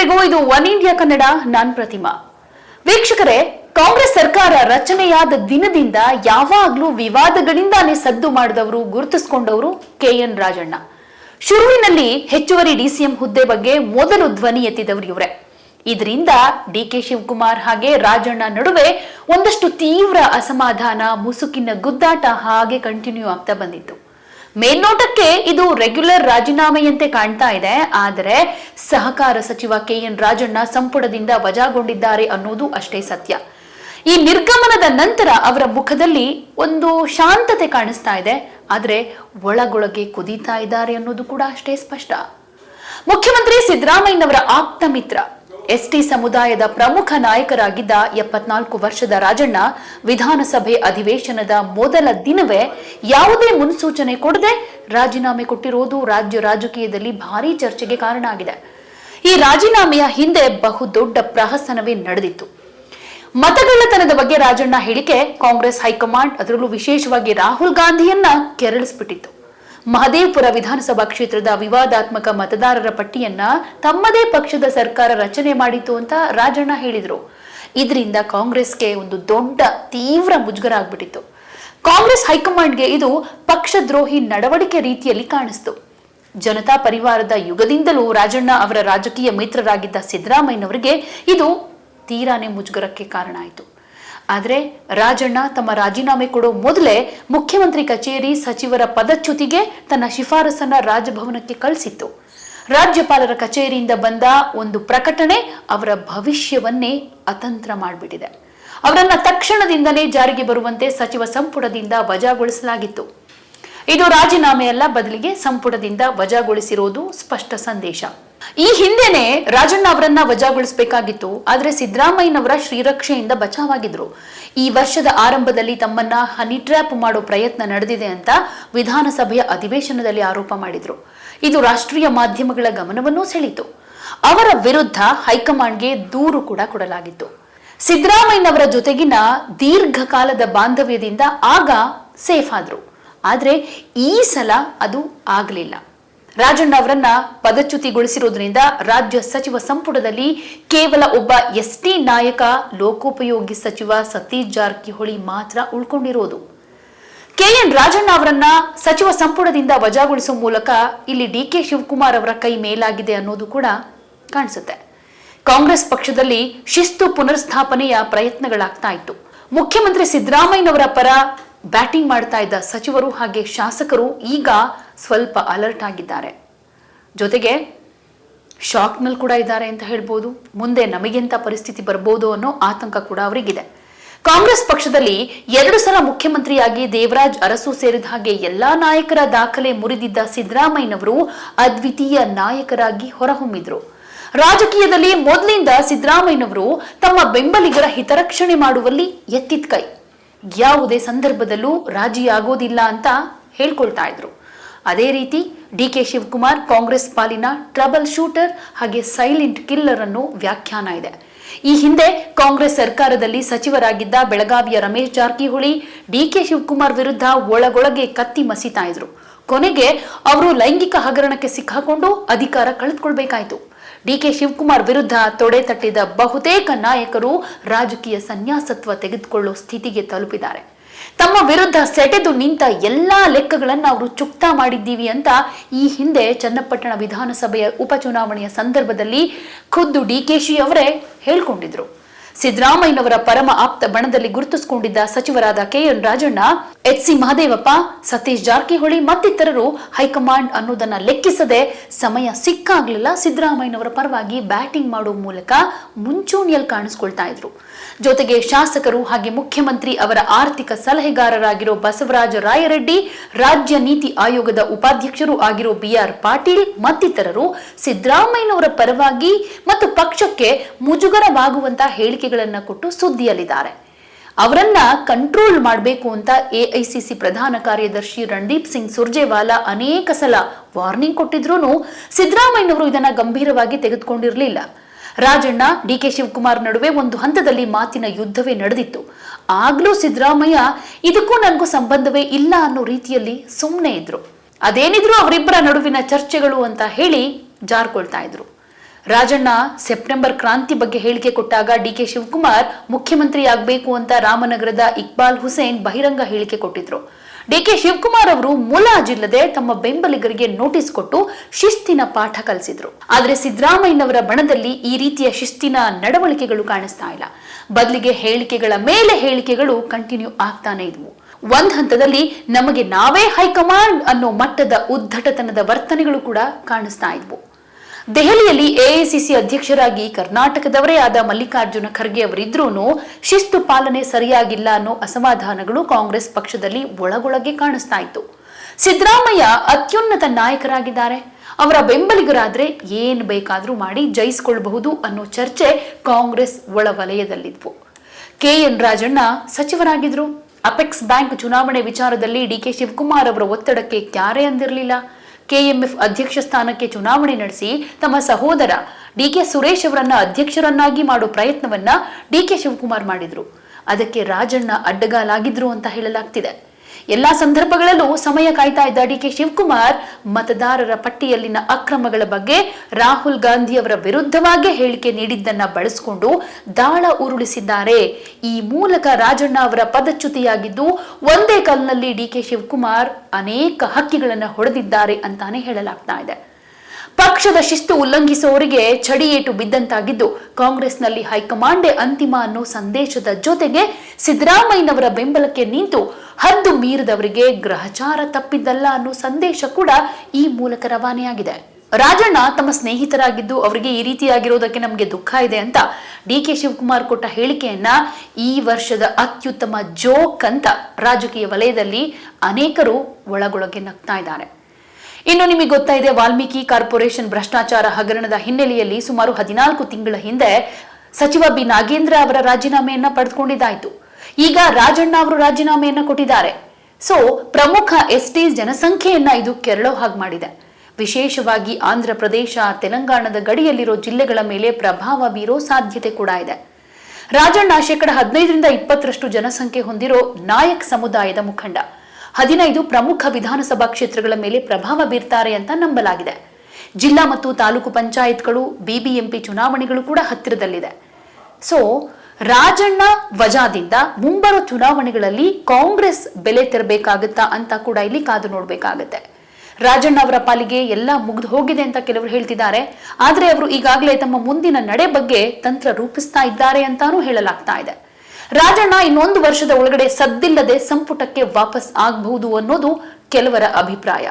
ಎಲ್ರಿಗೂ ಇದು one India Kannada, ನಾನ್ ಪ್ರತಿಮಾ. ವೀಕ್ಷಕರೇ, ಕಾಂಗ್ರೆಸ್ ಸರ್ಕಾರ ರಚನೆಯಾದ ದಿನದಿಂದ ಯಾವಾಗ್ಲೂ ವಿವಾದಗಳಿಂದಾನೇ ಸದ್ದು ಮಾಡಿದವರು ಗುರುತಿಸಿಕೊಂಡವರು ಕೆ ಎನ್ ರಾಜಣ್ಣ. ಶುರುವಿನಲ್ಲಿ ಹೆಚ್ಚುವರಿ ಡಿಸಿಎಂ ಹುದ್ದೆ ಬಗ್ಗೆ ಮೊದಲು ಧ್ವನಿ ಎತ್ತಿದವರು ಇವರೇ. ಇದರಿಂದ ಡಿ ಕೆ ಶಿವಕುಮಾರ್ ಹಾಗೆ ರಾಜಣ್ಣ ನಡುವೆ ಒಂದಷ್ಟು ತೀವ್ರ ಅಸಮಾಧಾನ, ಮುಸುಕಿನ ಗುದ್ದಾಟ ಹಾಗೆ ಕಂಟಿನ್ಯೂ ಆಗ್ತಾ ಬಂದಿತ್ತು. ಮೇಲ್ನೋಟಕ್ಕೆ ಇದು ರೆಗ್ಯುಲರ್ ರಾಜೀನಾಮೆಯಂತೆ ಕಾಣ್ತಾ ಇದೆ. ಆದರೆ ಸಹಕಾರ ಸಚಿವ ಕೆ ಎನ್ ರಾಜಣ್ಣ ಸಂಪುಟದಿಂದ ವಜಾಗೊಂಡಿದ್ದಾರೆ ಅನ್ನೋದು ಅಷ್ಟೇ ಸತ್ಯ. ಈ ನಿರ್ಗಮನದ ನಂತರ ಅವರ ಮುಖದಲ್ಲಿ ಒಂದು ಶಾಂತತೆ ಕಾಣಿಸ್ತಾ ಇದೆ. ಆದರೆ ಒಳಗೊಳಗೆ ಕುದೀತಾ ಇದ್ದಾರೆ ಅನ್ನೋದು ಕೂಡ ಅಷ್ಟೇ ಸ್ಪಷ್ಟ. ಮುಖ್ಯಮಂತ್ರಿ ಸಿದ್ದರಾಮಯ್ಯನವರ ಆಪ್ತ ಮಿತ್ರ ಎಸ್ಟಿ ಸಮುದಾಯದ ಪ್ರಮುಖ ನಾಯಕರಾಗಿದ್ದ ಎಪ್ಪತ್ನಾಲ್ಕು ವರ್ಷದ ರಾಜಣ್ಣ ವಿಧಾನಸಭೆ ಅಧಿವೇಶನದ ಮೊದಲ ದಿನವೇ ಯಾವುದೇ ಮುನ್ಸೂಚನೆ ಕೊಡದೆ ರಾಜೀನಾಮೆ ಕೊಟ್ಟಿರುವುದು ರಾಜ್ಯ ರಾಜಕೀಯದಲ್ಲಿ ಭಾರೀ ಚರ್ಚೆಗೆ ಕಾರಣ ಆಗಿದೆ ಈ ರಾಜೀನಾಮೆಯ ಹಿಂದೆ ಬಹುದೊಡ್ಡ ಪ್ರಹಸನವೇ ನಡೆದಿತ್ತು. ಮತಗಳ್ಳತನದ ಬಗ್ಗೆ ರಾಜಣ್ಣ ಹೇಳಿಕೆ ಕಾಂಗ್ರೆಸ್ ಹೈಕಮಾಂಡ್ ಅದರಲ್ಲೂ ವಿಶೇಷವಾಗಿ ರಾಹುಲ್ ಗಾಂಧಿಯನ್ನ ಕೆರಳಿಸ್ಬಿಟ್ಟಿತ್ತು. ಮಹದೇವಪುರ ವಿಧಾನಸಭಾ ಕ್ಷೇತ್ರದ ವಿವಾದಾತ್ಮಕ ಮತದಾರರ ಪಟ್ಟಿಯನ್ನ ತಮ್ಮದೇ ಪಕ್ಷದ ಸರ್ಕಾರ ರಚನೆ ಮಾಡಿತು ಅಂತ ರಾಜಣ್ಣ ಹೇಳಿದ್ರು. ಇದರಿಂದ ಕಾಂಗ್ರೆಸ್ಗೆ ಒಂದು ದೊಡ್ಡ ತೀವ್ರ ಮುಜುಗರ ಆಗ್ಬಿಟ್ಟಿತ್ತು. ಕಾಂಗ್ರೆಸ್ ಹೈಕಮಾಂಡ್ಗೆ ಇದು ಪಕ್ಷದ್ರೋಹಿ ನಡವಳಿಕೆ ರೀತಿಯಲ್ಲಿ ಕಾಣಿಸ್ತು. ಜನತಾ ಪರಿವಾರದ ಯುಗದಿಂದಲೂ ರಾಜಣ್ಣ ಅವರ ರಾಜಕೀಯ ಮಿತ್ರರಾಗಿದ್ದ ಸಿದ್ದರಾಮಯ್ಯನವರಿಗೆ ಇದು ತೀರಾನೇ ಮುಜುಗರಕ್ಕೆ ಕಾರಣ ಆಯಿತು. ಆದರೆ ರಾಜಣ್ಣ ತಮ್ಮ ರಾಜೀನಾಮೆ ಕೊಡೋ ಮೊದಲೇ ಮುಖ್ಯಮಂತ್ರಿ ಕಚೇರಿ ಸಚಿವರ ಪದಚ್ಯುತಿಗೆ ತನ್ನ ಶಿಫಾರಸನ್ನ ರಾಜಭವನಕ್ಕೆ ಕಳಿಸಿತ್ತು. ರಾಜ್ಯಪಾಲರ ಕಚೇರಿಯಿಂದ ಬಂದ ಒಂದು ಪ್ರಕಟಣೆ ಅವರ ಭವಿಷ್ಯವನ್ನೇ ಅತಂತ್ರ ಮಾಡಿಬಿಟ್ಟಿದೆ. ಅವರನ್ನ ತಕ್ಷಣದಿಂದಲೇ ಜಾರಿಗೆ ಬರುವಂತೆ ಸಚಿವ ಸಂಪುಟದಿಂದ ವಜಾಗೊಳಿಸಲಾಗಿತ್ತು. ಇದು ರಾಜೀನಾಮೆಯಲ್ಲ ಬದಲಿಗೆ ಸಂಪುಟದಿಂದ ವಜಾಗೊಳಿಸಿರೋದು ಸ್ಪಷ್ಟ ಸಂದೇಶ. ಈ ಹಿಂದೆನೆ ರಾಜಣ್ಣ ಅವರನ್ನ ವಜಾಗೊಳಿಸಬೇಕಾಗಿತ್ತು, ಆದ್ರೆ ಸಿದ್ದರಾಮಯ್ಯನವರ ಶ್ರೀರಕ್ಷೆಯಿಂದ ಬಚಾವಾಗಿದ್ರು. ಈ ವರ್ಷದ ಆರಂಭದಲ್ಲಿ ತಮ್ಮನ್ನ ಹನಿ ಟ್ರ್ಯಾಪ್ ಮಾಡೋ ಪ್ರಯತ್ನ ನಡೆದಿದೆ ಅಂತ ವಿಧಾನಸಭೆಯ ಅಧಿವೇಶನದಲ್ಲಿ ಆರೋಪ ಮಾಡಿದ್ರು. ಇದು ರಾಷ್ಟ್ರೀಯ ಮಾಧ್ಯಮಗಳ ಗಮನವನ್ನೂ ಸೆಳೀತು ಅವರ ವಿರುದ್ಧ ಹೈಕಮಾಂಡ್ಗೆ ದೂರು ಕೂಡ ಕೊಡಲಾಗಿತ್ತು. ಸಿದ್ದರಾಮಯ್ಯನವರ ಜೊತೆಗಿನ ದೀರ್ಘಕಾಲದ ಬಾಂಧವ್ಯದಿಂದ ಆಗ ಸೇಫ್ ಆದ್ರು. ಆದ್ರೆ ಈ ಸಲ ಅದು ಆಗಲಿಲ್ಲ. ರಾಜಣ್ಣ ಅವರನ್ನ ಪದಚ್ಯುತಿಗೊಳಿಸಿರುವುದರಿಂದ ರಾಜ್ಯ ಸಚಿವ ಸಂಪುಟದಲ್ಲಿ ಕೇವಲ ಒಬ್ಬ ಎಸ್ಟಿ ನಾಯಕ, ಲೋಕೋಪಯೋಗಿ ಸಚಿವ ಸತೀಶ್ ಜಾರಕಿಹೊಳಿ ಮಾತ್ರ ಉಳ್ಕೊಂಡಿರೋದು. ಕೆಎನ್ ರಾಜಣ್ಣ ಅವರನ್ನ ಸಚಿವ ಸಂಪುಟದಿಂದ ವಜಾಗೊಳಿಸುವ ಮೂಲಕ ಇಲ್ಲಿ ಡಿ ಕೆ ಶಿವಕುಮಾರ್ ಅವರ ಕೈ ಮೇಲಾಗಿದೆ ಅನ್ನೋದು ಕೂಡ ಕಾಣಿಸುತ್ತೆ. ಕಾಂಗ್ರೆಸ್ ಪಕ್ಷದಲ್ಲಿ ಶಿಸ್ತು ಪುನರ್ಸ್ಥಾಪನೆಯ ಪ್ರಯತ್ನಗಳಾಗ್ತಾ ಇತ್ತು. ಮುಖ್ಯಮಂತ್ರಿ ಸಿದ್ದರಾಮಯ್ಯನವರ ಪರ ಬ್ಯಾಟಿಂಗ್ ಮಾಡ್ತಾ ಇದ್ದ ಸಚಿವರು ಹಾಗೆ ಶಾಸಕರು ಈಗ ಸ್ವಲ್ಪ ಅಲರ್ಟ್ ಆಗಿದ್ದಾರೆ. ಜೊತೆಗೆ ಶಾಕ್ನಲ್ಲಿ ಕೂಡ ಇದ್ದಾರೆ ಅಂತ ಹೇಳ್ಬೋದು. ಮುಂದೆ ನಮಗೆಂತ ಪರಿಸ್ಥಿತಿ ಬರ್ಬೋದು ಅನ್ನೋ ಆತಂಕ ಕೂಡ ಅವರಿಗಿದೆ. ಕಾಂಗ್ರೆಸ್ ಪಕ್ಷದಲ್ಲಿ ಎರಡು ಸಲ ಮುಖ್ಯಮಂತ್ರಿಯಾಗಿ ದೇವರಾಜ್ ಅರಸು ಸೇರಿದ ಹಾಗೆ ಎಲ್ಲಾ ನಾಯಕರ ದಾಖಲೆ ಮುರಿದಿದ್ದ ಸಿದ್ದರಾಮಯ್ಯನವರು ಅದ್ವಿತೀಯ ನಾಯಕರಾಗಿ ಹೊರಹೊಮ್ಮಿದ್ರು. ರಾಜಕೀಯದಲ್ಲಿ ಮೊದಲಿಂದ ಸಿದ್ದರಾಮಯ್ಯನವರು ತಮ್ಮ ಬೆಂಬಲಿಗರ ಹಿತರಕ್ಷಣೆ ಮಾಡುವಲ್ಲಿ ಎತ್ತಿದ ಕೈ. ಯಾವುದೇ ಸಂದರ್ಭದಲ್ಲೂ ರಾಜಿಯಾಗೋದಿಲ್ಲ ಅಂತ ಹೇಳ್ಕೊಳ್ತಾ ಇದ್ರು. ಅದೇ ರೀತಿ ಡಿ ಕೆ ಶಿವಕುಮಾರ್ ಕಾಂಗ್ರೆಸ್ ಪಾಲಿನ ಟ್ರಬಲ್ ಶೂಟರ್ ಹಾಗೆ ಸೈಲೆಂಟ್ ಕಿಲ್ಲರ್ ಅನ್ನು ವ್ಯಾಖ್ಯಾನ ಇದೆ. ಈ ಹಿಂದೆ ಕಾಂಗ್ರೆಸ್ ಸರ್ಕಾರದಲ್ಲಿ ಸಚಿವರಾಗಿದ್ದ ಬೆಳಗಾವಿಯ ರಮೇಶ್ ಜಾರಕಿಹೊಳಿ ಡಿ ಕೆ ಶಿವಕುಮಾರ್ ವಿರುದ್ಧ ಒಳಗೊಳಗೆ ಕತ್ತಿ ಮಸಿತಾ ಇದ್ರು. ಕೊನೆಗೆ ಅವರು ಲೈಂಗಿಕ ಹಗರಣಕ್ಕೆ ಸಿಕ್ಕಾಕೊಂಡು ಅಧಿಕಾರ ಕಳೆದುಕೊಳ್ಬೇಕಾಯ್ತು. ಡಿ ಕೆ ಶಿವಕುಮಾರ್ ವಿರುದ್ಧ ತೊಡೆ ತಟ್ಟಿದ ಬಹುತೇಕ ನಾಯಕರು ರಾಜಕೀಯ ಸನ್ಯಾಸತ್ವ ತೆಗೆದುಕೊಳ್ಳುವ ಸ್ಥಿತಿಗೆ ತಲುಪಿದ್ದಾರೆ. ತಮ್ಮ ವಿರುದ್ಧ ಸೆಟೆದು ನಿಂತ ಎಲ್ಲಾ ಲೆಕ್ಕಗಳನ್ನು ಅವರು ಚುಕ್ತಾ ಮಾಡಿದ್ದೀವಿ ಅಂತ ಈ ಹಿಂದೆ ಚನ್ನಪಟ್ಟಣ ವಿಧಾನಸಭೆಯ ಉಪಚುನಾವಣೆಯ ಸಂದರ್ಭದಲ್ಲಿ ಖುದ್ದು ಡಿಕೆಶಿ ಅವರೇ ಹೇಳ್ಕೊಂಡಿದ್ರು. ಸಿದ್ದರಾಮಯ್ಯನವರ ಪರಮ ಆಪ್ತ ಬಣದಲ್ಲಿ ಗುರುತಿಸಿಕೊಂಡಿದ್ದ ಸಚಿವರಾದ KN Rajanna, H C Mahadevappa, Satish Jarkiholi ಮತ್ತಿತರರು ಹೈಕಮಾಂಡ್ ಅನ್ನೋದನ್ನ ಲೆಕ್ಕಿಸದೆ ಸಮಯ ಸಿಕ್ಕಾಗ್ಲಿಲ್ಲ. ಸಿದ್ದರಾಮಯ್ಯನವರ ಪರವಾಗಿ ಬ್ಯಾಟಿಂಗ್ ಮಾಡುವ ಮೂಲಕ ಮುಂಚೂಣಿಯಲ್ಲಿ ಕಾಣಿಸ್ಕೊಳ್ತಾ ಇದ್ರು. ಜೊತೆಗೆ ಶಾಸಕರು ಹಾಗೆ ಮುಖ್ಯಮಂತ್ರಿ ಅವರ ಆರ್ಥಿಕ ಸಲಹೆಗಾರರಾಗಿರೋ ಬಸವರಾಜ ರಾಯರೆಡ್ಡಿ, ರಾಜ್ಯ ನೀತಿ ಆಯೋಗದ ಉಪಾಧ್ಯಕ್ಷರು ಆಗಿರೋ ಬಿಆರ್ ಪಾಟೀಲ್ ಮತ್ತಿತರರು ಸಿದ್ದರಾಮಯ್ಯನವರ ಪರವಾಗಿ ಮತ್ತು ಪಕ್ಷಕ್ಕೆ ಮುಜುಗರವಾಗುವಂತ ಹೇಳಿಕೆಗಳನ್ನ ಕೊಟ್ಟು ಸುದ್ದಿಯಲ್ಲಿದ್ದಾರೆ. ಅವರನ್ನ ಕಂಟ್ರೋಲ್ ಮಾಡಬೇಕು ಅಂತ ಎಐಸಿಸಿ ಪ್ರಧಾನ ಕಾರ್ಯದರ್ಶಿ ರಣದೀಪ್ ಸಿಂಗ್ ಸುರ್ಜೇವಾಲಾ ಅನೇಕ ಸಲ ವಾರ್ನಿಂಗ್ ಕೊಟ್ಟಿದ್ರು ಸಿದ್ದರಾಮಯ್ಯನವರು ಇದನ್ನ ಗಂಭೀರವಾಗಿ ತೆಗೆದುಕೊಂಡಿರಲಿಲ್ಲ. ರಾಜಣ್ಣ, ಡಿ ಕೆ ಶಿವಕುಮಾರ್ ನಡುವೆ ಒಂದು ಹಂತದಲ್ಲಿ ಮಾತಿನ ಯುದ್ಧವೇ ನಡೆದಿತ್ತು. ಆಗ್ಲೂ ಸಿದ್ದರಾಮಯ್ಯ, ಇದಕ್ಕೂ ನನಗೂ ಸಂಬಂಧವೇ ಇಲ್ಲ ಅನ್ನೋ ರೀತಿಯಲ್ಲಿ ಸುಮ್ಮನೆ ಇದ್ರು. ಅದೇನಿದ್ರು ಅವರಿಬ್ಬರ ನಡುವಿನ ಚರ್ಚೆಗಳು ಅಂತ ಹೇಳಿ ಜಾರ್ಕೊಳ್ತಾ ಇದ್ರು. ರಾಜಣ್ಣ ಸೆಪ್ಟೆಂಬರ್ ಕ್ರಾಂತಿ ಬಗ್ಗೆ ಹೇಳಿಕೆ ಕೊಟ್ಟಾಗ ಡಿಕೆ ಶಿವಕುಮಾರ್ ಮುಖ್ಯಮಂತ್ರಿ ಆಗಬೇಕು ಅಂತ ರಾಮನಗರದ ಇಕ್ಬಾಲ್ ಹುಸೇನ್ ಬಹಿರಂಗ ಹೇಳಿಕೆ ಕೊಟ್ಟಿದ್ರು. ಡಿಕೆ ಶಿವಕುಮಾರ್ ಅವರು ಮುಲಾಜಿಲ್ಲದೆ ತಮ್ಮ ಬೆಂಬಲಿಗರಿಗೆ ನೋಟಿಸ್ ಕೊಟ್ಟು ಶಿಸ್ತಿನ ಪಾಠ ಕಲಿಸಿದ್ರು. ಆದ್ರೆ ಸಿದ್ದರಾಮಯ್ಯನವರ ಬಣದಲ್ಲಿ ಈ ರೀತಿಯ ಶಿಸ್ತಿನ ನಡವಳಿಕೆಗಳು ಕಾಣಿಸ್ತಾ ಇಲ್ಲ. ಬದಲಿಗೆ ಹೇಳಿಕೆಗಳ ಮೇಲೆ ಹೇಳಿಕೆಗಳು ಕಂಟಿನ್ಯೂ ಆಗ್ತಾನೆ ಇದ್ವು. ಒಂದ್ ಹಂತದಲ್ಲಿ ನಮಗೆ ನಾವೇ ಹೈಕಮಾಂಡ್ ಅನ್ನೋ ಮಟ್ಟದ ಉದ್ದಟತನದ ವರ್ತನೆಗಳು ಕೂಡ ಕಾಣಿಸ್ತಾ ಇದ್ವು. ದೆಹಲಿಯಲ್ಲಿ ಎಐಸಿಸಿ ಅಧ್ಯಕ್ಷರಾಗಿ ಕರ್ನಾಟಕದವರೇ ಆದ ಮಲ್ಲಿಕಾರ್ಜುನ ಖರ್ಗೆ ಅವರಿದ್ರೂ ಶಿಸ್ತು ಪಾಲನೆ ಸರಿಯಾಗಿಲ್ಲ ಅನ್ನೋ ಅಸಮಾಧಾನಗಳು ಕಾಂಗ್ರೆಸ್ ಪಕ್ಷದಲ್ಲಿ ಒಳಗೊಳಗೆ ಕಾಣಿಸ್ತಾ ಇತ್ತು. ಸಿದ್ದರಾಮಯ್ಯ ಅತ್ಯುನ್ನತ ನಾಯಕರಾಗಿದ್ದಾರೆ. ಅವರ ಬೆಂಬಲಿಗರಾದ್ರೆ ಏನ್ ಬೇಕಾದ್ರೂ ಮಾಡಿ ಜಯಿಸಿಕೊಳ್ಳಬಹುದು ಅನ್ನೋ ಚರ್ಚೆ ಕಾಂಗ್ರೆಸ್ ಒಳವಲಯದಲ್ಲಿದ್ವು ಕೆಎನ್ ರಾಜಣ್ಣ ಸಚಿವರಾಗಿದ್ರು. ಅಪೆಕ್ಸ್ ಬ್ಯಾಂಕ್ ಚುನಾವಣೆ ವಿಚಾರದಲ್ಲಿ ಡಿಕೆ ಶಿವಕುಮಾರ್ ಅವರ ಒತ್ತಡಕ್ಕೆ ಕ್ಯಾರೆ ಅಂದಿರಲಿಲ್ಲ. ಕೆಎಂಎಫ್ ಅಧ್ಯಕ್ಷ ಸ್ಥಾನಕ್ಕೆ ಚುನಾವಣೆ ನಡೆಸಿ ತಮ್ಮ ಸಹೋದರ ಡಿಕೆ ಸುರೇಶ್ ಅವರನ್ನ ಅಧ್ಯಕ್ಷರನ್ನಾಗಿ ಮಾಡೋ ಪ್ರಯತ್ನವನ್ನ ಡಿಕೆ ಶಿವಕುಮಾರ್ ಮಾಡಿದ್ರು. ಅದಕ್ಕೆ ರಾಜಣ್ಣ ಅಡ್ಡಗಾಲಾಗಿದ್ರು ಅಂತ ಹೇಳಲಾಗ್ತಿದೆ. ಎಲ್ಲಾ ಸಂದರ್ಭಗಳಲ್ಲೂ ಸಮಯ ಕಾಯ್ತಾ ಇದ್ದ ಡಿಕೆ ಶಿವಕುಮಾರ್ ಮತದಾರರ ಪಟ್ಟಿಯಲ್ಲಿನ ಅಕ್ರಮಗಳ ಬಗ್ಗೆ ರಾಹುಲ್ ಗಾಂಧಿ ಅವರ ವಿರುದ್ಧವಾಗಿ ಹೇಳಿಕೆ ನೀಡಿದ್ದನ್ನ ಬಳಸಿಕೊಂಡು ದಾಳ ಉರುಳಿಸಿದ್ದಾರೆ. ಈ ಮೂಲಕ ರಾಜಣ್ಣ ಅವರ ಪದಚ್ಯುತಿಯಾಗಿದ್ದು ಒಂದೇ ಕಲ್ನಲ್ಲಿ ಡಿಕೆ ಶಿವಕುಮಾರ್ ಅನೇಕ ಹಕ್ಕಿಗಳನ್ನ ಹೊಡೆದಿದ್ದಾರೆ ಅಂತಾನೆ ಹೇಳಲಾಗ್ತಾ ಇದೆ. ಪಕ್ಷದ ಶಿಸ್ತು ಉಲ್ಲಂಘಿಸುವವರಿಗೆ ಚಡಿಯೇಟು ಬಿದ್ದಂತಾಗಿದ್ದು, ಕಾಂಗ್ರೆಸ್ನಲ್ಲಿ ಹೈಕಮಾಂಡೇ ಅಂತಿಮ ಅನ್ನೋ ಸಂದೇಶದ ಜೊತೆಗೆ ಸಿದ್ದರಾಮಯ್ಯನವರ ಬೆಂಬಲಕ್ಕೆ ನಿಂತು ಹದ್ದು ಮೀರಿದವರಿಗೆ ಗ್ರಹಚಾರ ತಪ್ಪಿದ್ದಲ್ಲ ಅನ್ನೋ ಸಂದೇಶ ಕೂಡ ಈ ಮೂಲಕ ರವಾನೆಯಾಗಿದೆ. ರಾಜಣ್ಣ ತಮ್ಮ ಸ್ನೇಹಿತರಾಗಿದ್ದು ಅವರಿಗೆ ಈ ರೀತಿಯಾಗಿರೋದಕ್ಕೆ ನಮಗೆ ದುಃಖ ಇದೆ ಅಂತ ಡಿ ಕೆ ಶಿವಕುಮಾರ್ ಕೊಟ್ಟ ಹೇಳಿಕೆಯನ್ನ ಈ ವರ್ಷದ ಅತ್ಯುತ್ತಮ ಜೋಕ್ ಅಂತ ರಾಜಕೀಯ ವಲಯದಲ್ಲಿ ಅನೇಕರು ಒಳಗೊಳಗೆ ನಗ್ತಾ ಇದ್ದಾರೆ. ಇನ್ನು ನಿಮಗೆ ಗೊತ್ತಾ ಇದೆ, ವಾಲ್ಮೀಕಿ ಕಾರ್ಪೊರೇಷನ್ ಭ್ರಷ್ಟಾಚಾರ ಹಗರಣದ ಹಿನ್ನೆಲೆಯಲ್ಲಿ ಸುಮಾರು ಹದಿನಾಲ್ಕು ತಿಂಗಳ ಹಿಂದೆ ಸಚಿವ ಬಿ. ನಾಗೇಂದ್ರ ಅವರ ರಾಜೀನಾಮೆಯನ್ನ ಪಡೆದುಕೊಂಡಿದ್ದಾಯಿತು. ಈಗ ರಾಜಣ್ಣ ಅವರು ರಾಜೀನಾಮೆಯನ್ನ ಕೊಟ್ಟಿದ್ದಾರೆ. ಸೊ ಪ್ರಮುಖ ಎಸ್ಟಿ ಜನಸಂಖ್ಯೆಯನ್ನ ಇದು ಕೆರಳೋ ಹಾಗೆ ಮಾಡಿದೆ. ವಿಶೇಷವಾಗಿ ಆಂಧ್ರ ಪ್ರದೇಶ, ತೆಲಂಗಾಣದ ಗಡಿಯಲ್ಲಿರೋ ಜಿಲ್ಲೆಗಳ ಮೇಲೆ ಪ್ರಭಾವ ಬೀರೋ ಸಾಧ್ಯತೆ ಕೂಡ ಇದೆ. ರಾಜಣ್ಣ ಶೇಕಡ ಹದಿನೈದರಿಂದ ಇಪ್ಪತ್ತರಷ್ಟು ಜನಸಂಖ್ಯೆ ಹೊಂದಿರೋ ನಾಯಕ್ ಸಮುದಾಯದ ಮುಖಂಡ. ಹದಿನೈದು ಪ್ರಮುಖ ವಿಧಾನಸಭಾ ಕ್ಷೇತ್ರಗಳ ಮೇಲೆ ಪ್ರಭಾವ ಬೀರ್ತಾರೆ ಅಂತ ನಂಬಲಾಗಿದೆ. ಜಿಲ್ಲಾ ಮತ್ತು ತಾಲೂಕು ಪಂಚಾಯತ್ಗಳು, ಬಿಬಿಎಂಪಿ ಚುನಾವಣೆಗಳು ಕೂಡ ಹತ್ತಿರದಲ್ಲಿದೆ. ಸೊ ರಾಜಣ್ಣ ವಜಾದಿಂದ ಮುಂಬರುವ ಚುನಾವಣೆಗಳಲ್ಲಿ ಕಾಂಗ್ರೆಸ್ ಬೆಲೆ ತೆರಬೇಕಾಗುತ್ತಾ ಅಂತ ಕೂಡ ಇಲ್ಲಿ ಕಾದು ನೋಡಬೇಕಾಗುತ್ತೆ. ರಾಜಣ್ಣ ಅವರ ಪಾಲಿಗೆ ಎಲ್ಲ ಮುಗಿದು ಹೋಗಿದೆ ಅಂತ ಕೆಲವರು ಹೇಳ್ತಿದ್ದಾರೆ. ಆದರೆ ಅವರು ಈಗಾಗಲೇ ತಮ್ಮ ಮುಂದಿನ ನಡೆ ಬಗ್ಗೆ ತಂತ್ರ ರೂಪಿಸ್ತಾ ಇದ್ದಾರೆ ಅಂತಾನೂ ಹೇಳಲಾಗ್ತಾ ಇದೆ. ರಾಜಣ್ಣ ಇನ್ನೊಂದು ವರ್ಷದ ಒಳಗಡೆ ಸದ್ದಿಲ್ಲದೆ ಸಂಪುಟಕ್ಕೆ ವಾಪಸ್ ಆಗಬಹುದು ಅನ್ನೋದು ಕೆಲವರ ಅಭಿಪ್ರಾಯ.